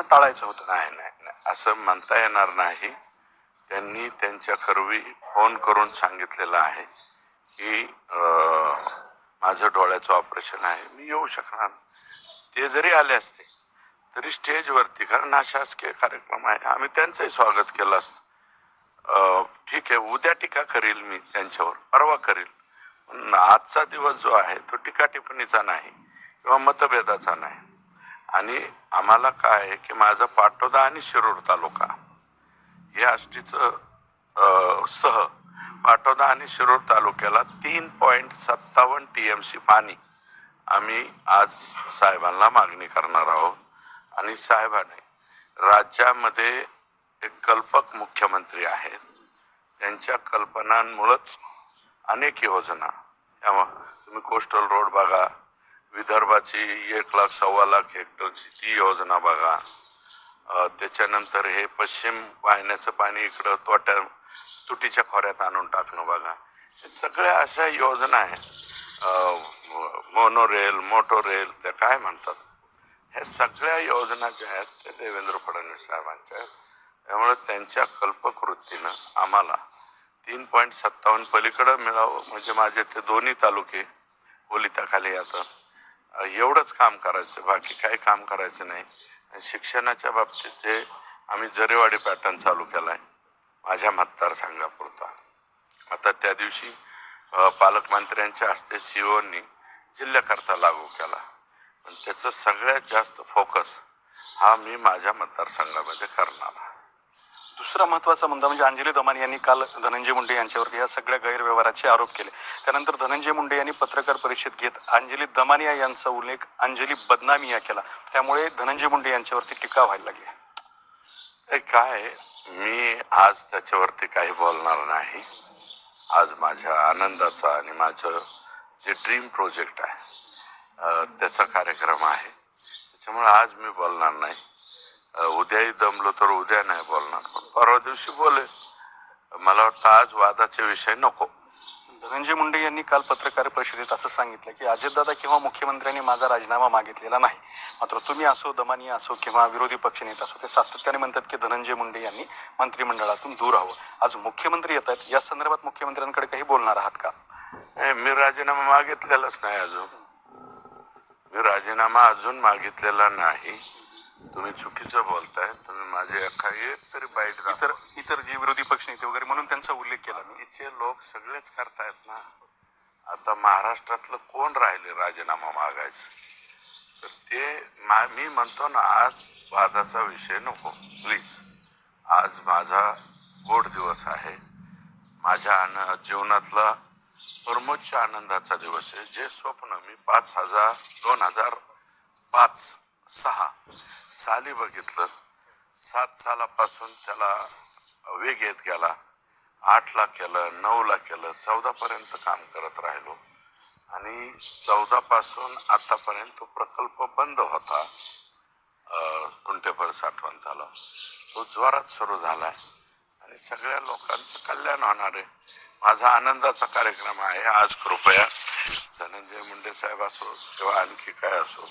टाळायचं होतं. नाही नाही नाही. असं म्हणता येणार नाही. त्यांनी त्यांच्या करवी फोन करून सांगितलेलं आहे की माझं डोळ्याचं ऑपरेशन आहे. मी येऊ शकणार ते जरी आले असते तरी स्टेजवरती कारण हा शासकीय कार्यक्रम आहे. आम्ही त्यांचंही स्वागत केलं असतं. ठीक आहे उद्या टीका करील मी त्यांच्यावर. परवा करील. पण आजचा दिवस जो आहे तो टीका टिप्पणीचा नाही किंवा मतभेदाचा नाही. आणि आम्हाला काय आहे की माझा पाटोदा आणि शिरूर तालुका. हे आष्टीचं सह पाटोदा आणि शिरूर तालुक्याला तीन पॉईंट सत्तावन्न टी एम सी पाणी आम्ही आज साहेबांना मागणी करणार आहोत. आणि साहेबांनी राज्यामध्ये एक कल्पक मुख्यमंत्री आहेत. त्यांच्या कल्पनांमुळंच अनेक योजना त्यामुळं तुम्ही कोस्टल रोड बघा विदर्भाची एक लाख सव्वा लाख हेक्टरची ती योजना बघा. त्याच्यानंतर हे पश्चिम वाहिन्याचं पाणी इकडं तोट्या तुटीच्या खोऱ्यात आणून टाकणं बघा. हे सगळ्या अशा योजना आहेत. मोनोरेल मोटोरेल त्या काय म्हणतात? ह्या सगळ्या योजना ज्या आहेत त्या देवेंद्र फडणवीस साहेबांच्या आहेत. त्यामुळे त्यांच्या कल्पकृतीनं आम्हाला तीन पॉईंट सत्तावन्न पलीकडं मिळावं. म्हणजे माझे ते दोन्ही तालुके ओलिताखाली येतात एवढंच काम करायचं बाकी काही काम करायचं नाही. शिक्षणाच्या बाबतीत जे आम्ही जरेवाडी पॅटर्न चालू केला आहे माझ्या मतदारसंघापुरता. आता त्या दिवशी पालकमंत्र्यांच्या हस्ते सीओनी जिल्ह्याकरता लागू केला. पण त्याचं सगळ्यात जास्त फोकस हा मी माझ्या मतदारसंघामध्ये करणार आहे. दुसरा महत्त्वाचा मुद्दा म्हणजे अंजली दमानी यांनी काल धनंजय मुंडे यांच्यावरती या सगळ्या गैरव्यवहाराचे आरोप केले. त्यानंतर धनंजय मुंडे यांनी पत्रकार परिषद घेत अंजली दमानिया यांचा उल्लेख अंजली बदनामिया केला. त्यामुळे धनंजय मुंडे यांच्यावरती टीका व्हायला लागली काय? मी आज त्याच्यावरती काही बोलणार नाही. आज माझ्या आनंदाचा आणि माझं जे ड्रीम प्रोजेक्ट आहे त्याचा कार्यक्रम आहे. त्याच्यामुळे आज मी बोलणार नाही. उद्याही दमलो तर उद्या नाही बोलणार. पण परवा दिवशी बोले. मला वाटतं आज वादाचे विषय नको. धनंजय मुंडे यांनी काल पत्रकार परिषदेत असं सांगितलं की अजितदादा किंवा मुख्यमंत्र्यांनी माझा राजीनामा मागितलेला नाही. मात्र तुम्ही असो दमानी असो किंवा विरोधी पक्षनेते असो ते सातत्याने म्हणतात की धनंजय मुंडे यांनी मंत्रिमंडळातून दूर हवं. आज मुख्यमंत्री येत आहेत. या संदर्भात मुख्यमंत्र्यांकडे काही बोलणार आहात का? मी राजीनामा मागितलेलाच नाही अजून. मी राजीनामा अजून मागितलेला नाही. तुम्ही चुकीचं बोलताय तुम्ही माझे एका तरी बाईट इतर इतर जे विरोधी पक्षनेते वगैरे म्हणून त्यांचा उल्लेख केला बाकीचे लोक सगळेच करतायत ना. आता महाराष्ट्रातलं कोण राहिले राजीनामा मागायचं? तर ते मा मी म्हणतो ना आज वादाचा विषय नको. प्लीज आज माझा गोड दिवस आहे. माझ्या आन जीवनातला परमोच्च आनंदाचा दिवस आहे. जे स्वप्न मी पाच हजार दोन हजार पाच सहा. साली बघितलं. सात सालापासून त्याला वेग येत गेला. आठला केलं नऊला केलं चौदापर्यंत काम करत राहिलो. आणि चौदापासून आतापर्यंत तो प्रकल्प बंद होता. अं, साठवण झाला तो जोरात सुरू झालाय. आणि सगळ्या लोकांचं कल्याण होणार आहे. माझा आनंदाचा कार्यक्रम आहे. आज कृपया धनंजय मुंडे साहेब असो किंवा आणखी काय असो